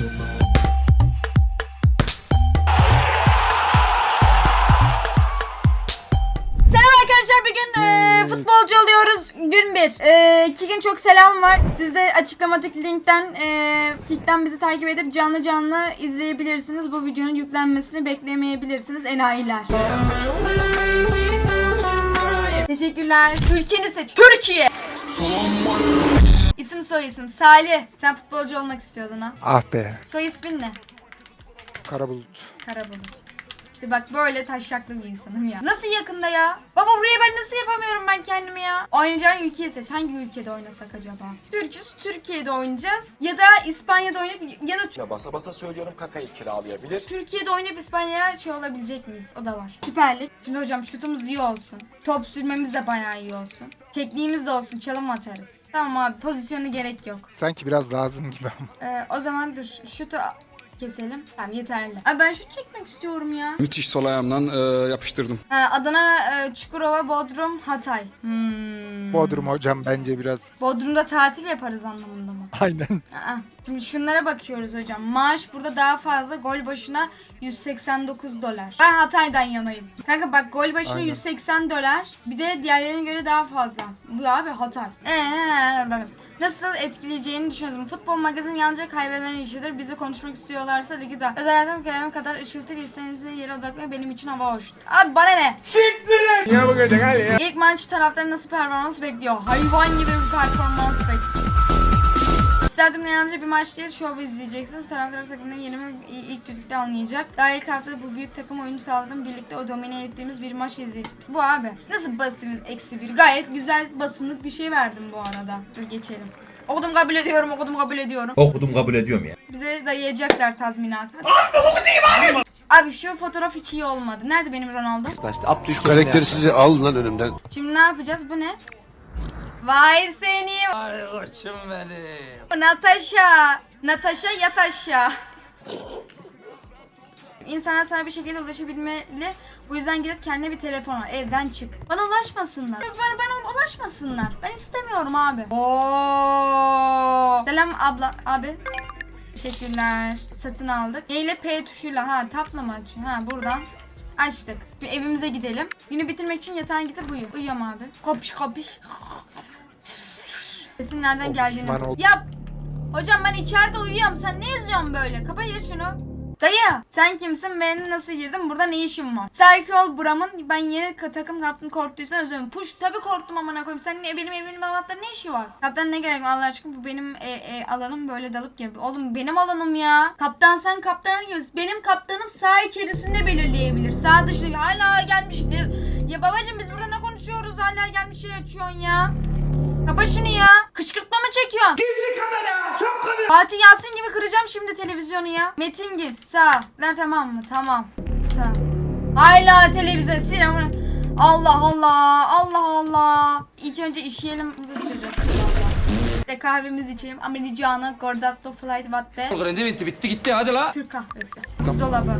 Selam arkadaşlar bugün e, futbolcu oluyoruz gün bir. E, gün çok selam var. Siz açıklamadaki linkten e, linkten bizi takip edip canlı canlı izleyebilirsiniz. Bu videonun yüklenmesini beklemeyebilirsiniz enayiler. Teşekkürler. Türkiye'ni seç. Türkiye. İsim soy isim. Salih. Sen futbolcu olmak istiyordun ha. Ah be. Soy ismin ne? Karabulut. Karabulut. İşte bak böyle taşaklı bir insanım ya. Nasıl yakında ya? Baba buraya ben nasıl yapamıyorum ben kendimi ya? Oynayacağın ülkeyi seç. Hangi ülkede oynasak acaba? Türküz, Türkiye'de oynayacağız. Ya da İspanya'da oynayıp ya da Ya basa basa söylüyorum kakayı kiralayabilir. Türkiye'de oynayıp İspanya'ya şey olabilecek miyiz? O da var. Süper Lig. Şimdi hocam şutumuz iyi olsun. Top sürmemiz de bayağı iyi olsun. Tekniğimiz de olsun. Çalım atarız. Tamam abi pozisyonu gerek yok. Sanki biraz lazım gibi ama. Ee, o zaman dur şutu keselim. Tamam yeterli. Abi ben şut çekmek istiyorum ya. Müthiş sol ayağımdan e, yapıştırdım. Ha, Adana, e, Çukurova, Bodrum, Hatay. Hmm. Bodrum hocam bence biraz Bodrum'da tatil yaparız anlamında mı? aynen. Aa, şimdi şunlara bakıyoruz hocam. Maaş burada daha fazla. Gol başına 189 dolar. Ben Hatay'dan yanayım. Kanka bak gol başına Aynen. 180 dolar. Bir de diğerlerine göre daha fazla. Bu abi Hatay. Ee. Nasıl etkileyeceğini düşünüyorum. Futbol magazin yalnızca kaybeden işidir. Bizi konuşmak istiyorlarsa ligi de. Özel hayatım kelime kadar ışıltı listenize yere odaklayın. Benim için hava hoştur. Abi bana ne? İlk maç taraftarı nasıl performans bekliyor? Hayvan gibi bir performans bekliyor. Stadyumda yalnızca bir maç değil, şovu izleyeceksiniz. Taraftar takımının yeni mi ilk düdükte anlayacak. Daha ilk haftada bu büyük takım uyum sağladım. Birlikte o domine ettiğimiz bir maç izledik. Bu abi. Nasıl basın eksi bir? Gayet güzel basınlık bir şey verdim bu arada. Dur geçelim. Okudum kabul ediyorum, okudum kabul ediyorum. Okudum kabul ediyorum ya. Bize dayayacaklar tazminat. Abi şu fotoğraf hiç iyi olmadı. Nerede benim Ronaldo? Şu karakteri sizi alın lan önümden. Şimdi ne yapacağız? Bu ne? Vay seni. Ay koçum benim. Natasha. Natasha yat aşağı. İnsanlar sana bir şekilde ulaşabilmeli. Bu yüzden gidip kendine bir telefon al. Evden çık. Bana ulaşmasınlar. Bana, bana ulaşmasınlar. Ben istemiyorum abi. Oo. Selam abla. Abi. Teşekkürler. Satın aldık. E ile P tuşuyla. Ha tapla mı açıyor? Ha buradan. Açtık. Bir evimize gidelim. Günü bitirmek için yatağa gidip uyu. Uyuyorum abi. Kapış kapış. Sesin nereden geldiğini. pişman oldum. Yap. Hocam ben içeride uyuyorum. Sen ne yazıyorsun böyle? Kapa ya şunu. Dayı sen kimsin ben nasıl girdim burada ne işim var? Sakin ol buramın ben yeni ka- takım kaptın korktuysan özür dilerim. Puş tabi korktum amına koyayım sen ne, benim evimin anahtarı ne işi var? Kaptan ne gerek var Allah aşkına bu benim e, e, alanım böyle dalıp gibi. Oğlum benim alanım ya. Kaptan sen kaptanın gibisin. Benim kaptanım saha içerisinde belirleyebilir. Sağ dışı hala gelmiş. Ya babacım biz burada ne konuşuyoruz hala gelmiş şey açıyorsun ya. Kapa şunu ya. Kışkırtma mı çekiyorsun? Fatih Yasin gibi kıracağım şimdi televizyonu ya. Metin gir. Sağ. Lan tamam mı? Tamam. Tamam. Hala televizyon sinema. Allah Allah. Allah Allah. İlk önce işleyelim. Sıçrayacak. İşte kahvemizi içelim. Americano, Gordato, Flight Latte. Grendi bitti bitti gitti hadi la. Türk kahvesi. Buzdolabı.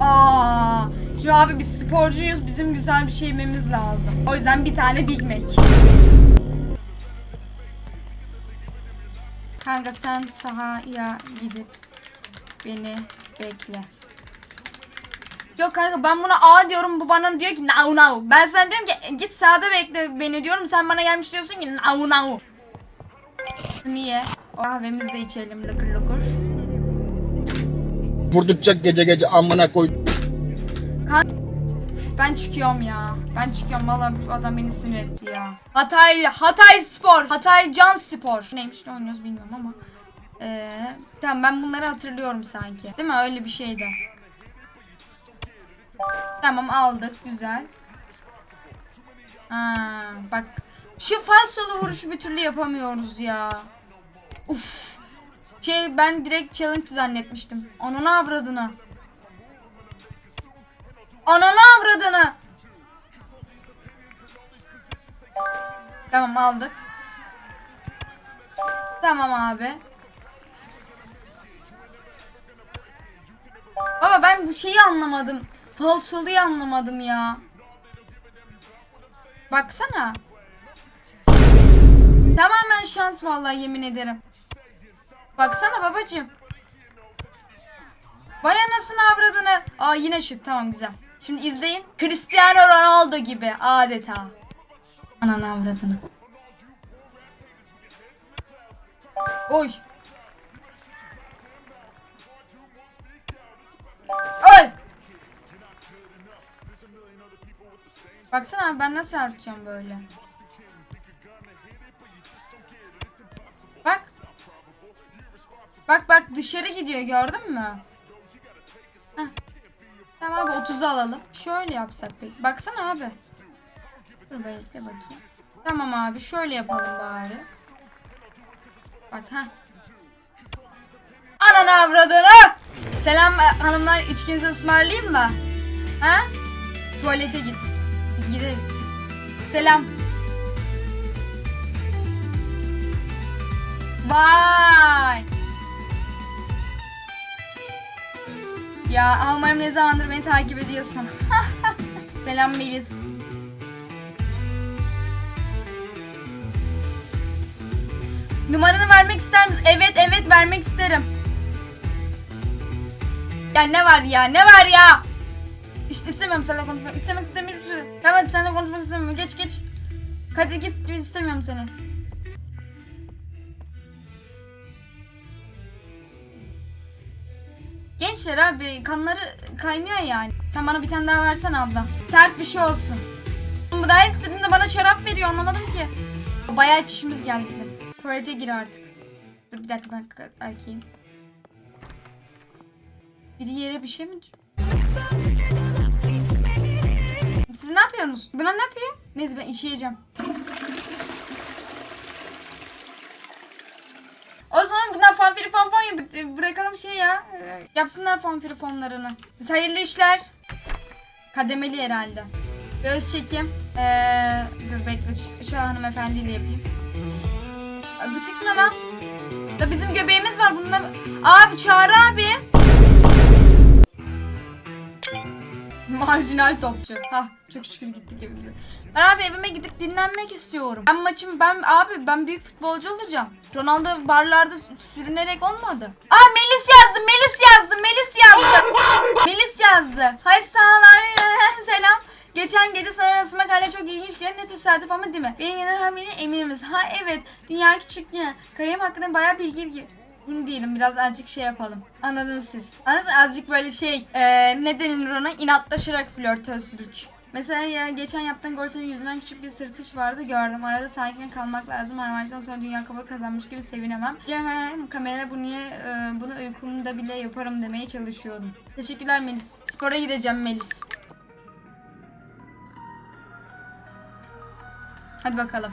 Aa, şimdi abi biz sporcuyuz. Bizim güzel bir şey yememiz lazım. O yüzden bir tane Big Mac. Kanka sen sahaya gidip beni bekle. Yok kanka ben buna A diyorum bu bana diyor ki now now. Ben sana diyorum ki git sağda bekle beni diyorum sen bana gelmiş diyorsun ki now now. Niye? O kahvemizi de içelim lıkır lıkır. Vurdukça gece gece amına koy. Ben çıkıyorum ya. Ben çıkıyorum valla bu adam beni sinir etti ya. Hatay, Hatay Spor, Hatay Can Spor. Neymiş ne oynuyoruz bilmiyorum ama. Ee, tamam ben bunları hatırlıyorum sanki. Değil mi öyle bir şeydi. Tamam aldık güzel. Ha, bak şu falsolu vuruşu bir türlü yapamıyoruz ya. Uf. Şey ben direkt challenge zannetmiştim. Ananı avradını. Ananı avradını. Tamam aldık. Tamam abi. Baba ben bu şeyi anlamadım. Falsoluyu anlamadım ya. Baksana. Tamamen şans vallahi yemin ederim. Baksana babacığım. Vay anasını avradını. Aa yine şut tamam güzel. Şimdi izleyin. Cristiano Ronaldo gibi adeta. Ananı avradını. Oy. Oy. Baksana abi ben nasıl atacağım böyle. Bak. Bak bak dışarı gidiyor gördün mü? Tamam abi 30'u alalım. Şöyle yapsak peki. Baksana abi. Dur bekle bakayım. Tamam abi şöyle yapalım bari. Bak ha. Ananı avradını. Selam e, hanımlar içkinizi ısmarlayayım mı? Ha? Tuvalete git. Gideriz. Selam. Vay. Ya umarım ne zamandır beni takip ediyorsun. Selam Melis. Numaranı vermek ister misin? Evet evet vermek isterim. Ya ne var ya ne var ya? İşte istemiyorum seninle konuşmak. İstemek istemiyorum. Tamam hadi seninle konuşmak istemiyorum. Geç geç. Git git istemiyorum seni. Gençler abi kanları kaynıyor yani. Sen bana bir tane daha versene abla. Sert bir şey olsun. Bu daha istediğinde bana şarap veriyor anlamadım ki. Bayağı çişimiz geldi bizim. Tuvalete gir artık. Dur bir dakika ben erkeğim. Biri yere bir şey mi Siz ne yapıyorsunuz? Bunlar ne yapıyor? Neyse ben işeyeceğim. O zaman bunlar fanfiri fanfon yap bırakalım şey ya. Ee, Yapsınlar fanfiri fonlarını. Biz hayırlı işler. Kademeli herhalde. Göz çekim. Ee, dur bekle şu, hanımefendiyle yapayım. Ay, Bu tip ne lan? Da bizim göbeğimiz var bunda. Abi Çağrı abi. Marjinal topçu. Hah çok şükür gittik evimize. Ben abi evime gidip dinlenmek istiyorum. Ben maçım ben abi ben büyük futbolcu olacağım. Ronaldo barlarda sürünerek olmadı. Aa Melis yazdı Melis yazdı Melis yazdı. Melis yazdı. Hay sağlar selam. Geçen gece sana arasında makale çok ilginç geldi. Ne tesadüf ama değil mi? Benim yine hamile eminimiz. Ha evet. Dünya küçük ya. Kariyerim hakkında bayağı bilgi gi- bunu diyelim biraz azıcık şey yapalım. Anladınız siz. Anladınız azıcık böyle şey e, ne denir ona inatlaşarak flörtözlük. Mesela ya geçen yaptığın gol senin yüzünden küçük bir sırtış vardı gördüm. Arada sakin kalmak lazım. Her maçtan sonra dünya kupası kazanmış gibi sevinemem. Ya kamerada bunu niye e, bunu uykumda bile yaparım demeye çalışıyordum. Teşekkürler Melis. Spora gideceğim Melis. Hadi bakalım.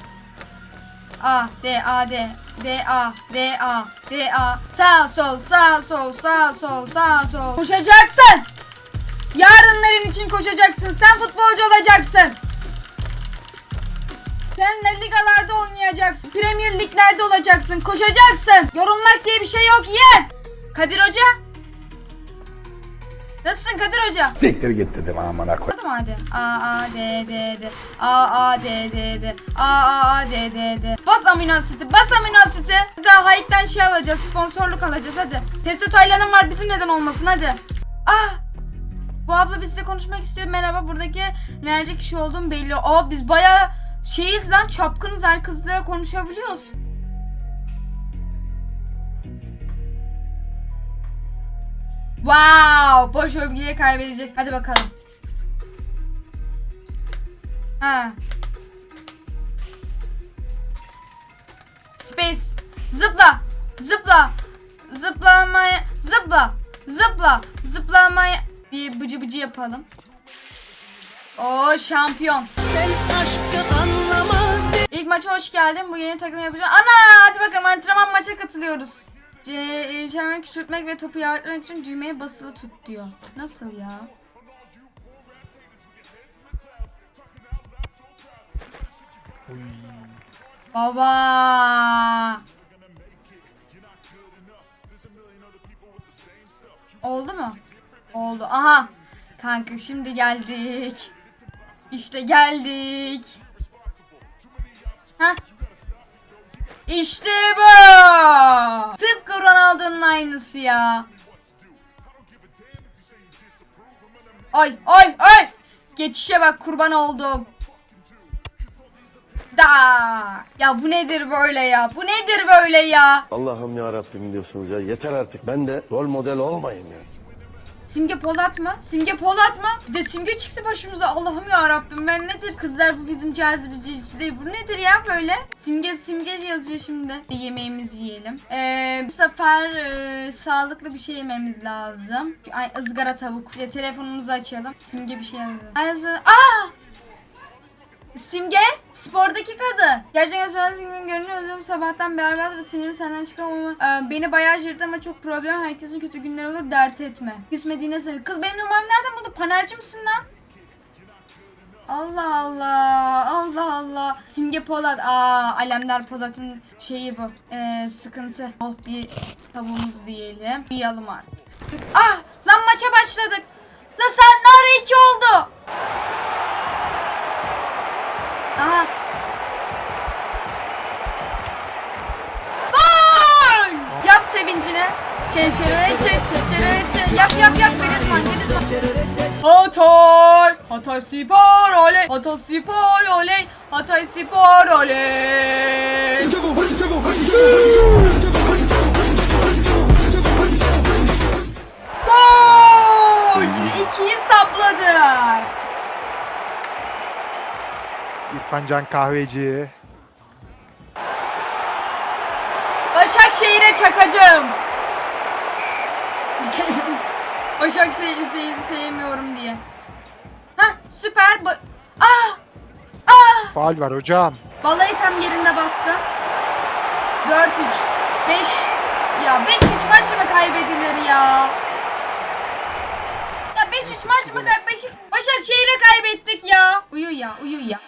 A D A D D A D A D A sağ sol sağ sol sağ sol sağ sol koşacaksın. Yarınların için koşacaksın. Sen futbolcu olacaksın. Sen de ligalarda oynayacaksın. Premier liglerde olacaksın. Koşacaksın. Yorulmak diye bir şey yok yeğen. Kadir Hoca. Nasılsın Kadir Hoca? Siktir git dedim amına koy. Hadi hadi. A A D D D. A A D D D. A A A D D D. Bas amino asiti. Bas amino asiti. Daha Hayek'ten şey alacağız. Sponsorluk alacağız hadi. Teste Taylan'ın var bizim neden olmasın hadi. Ah. Bu abla bizle konuşmak istiyor. Merhaba buradaki nerede kişi olduğum belli. Aa biz baya şeyiz lan çapkınız her kızla konuşabiliyoruz. Wow, boş övgüye kaybedecek. Hadi bakalım. Ha. Space. Zıpla. Zıpla. Zıplamaya. Zıpla. Zıpla. Zıplamaya. Bir bıcı bıcı yapalım. O şampiyon. İlk maça hoş geldin. Bu yeni takım yapacağım. Ana hadi bakalım antrenman maça katılıyoruz. C e, çember küçültmek ve topu yardırmak için düğmeye basılı tut diyor. Nasıl ya? Baba. Oldu mu? Oldu. Aha. Kanka şimdi geldik. İşte geldik. Heh. İşte bu. Tıpkı Ronaldo'nun aynısı ya. Ay ay ay. Geçişe bak kurban oldum. Da. Ya bu nedir böyle ya? Bu nedir böyle ya? Allah'ım ya Rabbim diyorsunuz ya. Yeter artık. Ben de rol model olmayayım ya. Simge Polat mı? Simge Polat mı? Bir de simge çıktı başımıza. Allah'ım ya Rabbim ben nedir? Kızlar bu bizim cazibici değil. Bu nedir ya böyle? Simge simge yazıyor şimdi. Yemeğimizi yiyelim. Ee, bu sefer e, sağlıklı bir şey yememiz lazım. Ay ızgara tavuk. Bir de telefonumuzu açalım. Simge bir şey yazıyor. Ay, Aa! Simge, spordaki kadın. Gerçekten sonra Simge'nin görünüyor özledim sabahtan berbat ve sinirimi senden çıkan ama e, beni bayağı jırdı ama çok problem. Herkesin kötü günleri olur dert etme. Küsmediğine sev. Kız benim numaram nereden buldun? Panelci misin lan? Allah Allah, Allah Allah. Simge Polat, aa Alemdar Polat'ın şeyi bu. Ee, sıkıntı. Oh bir tavuğumuz diyelim. Uyuyalım artık. Ah, lan maça başladık. La sen ne sevincini. Çe çe çe çe çe çe. Yap yap yap Griezmann Griezmann. Hatay! Hatay Spor oley! Hatay Spor oley! Hatay Spor oley! Gol! İkiyi sapladı. İrfan Can Kahveci. Başakşehir'e çakacağım. Başakşehir'i sev sevmiyorum diye. Hah süper. Ba- ah! Ah! Faal var hocam. Balayı tam yerinde bastım. 4-3. 5. Ya 5-3 maç mı kaybedilir ya? Ya 5-3 maç mı kaybettik? Başakşehir'e kaybettik ya. Uyu ya, uyu ya.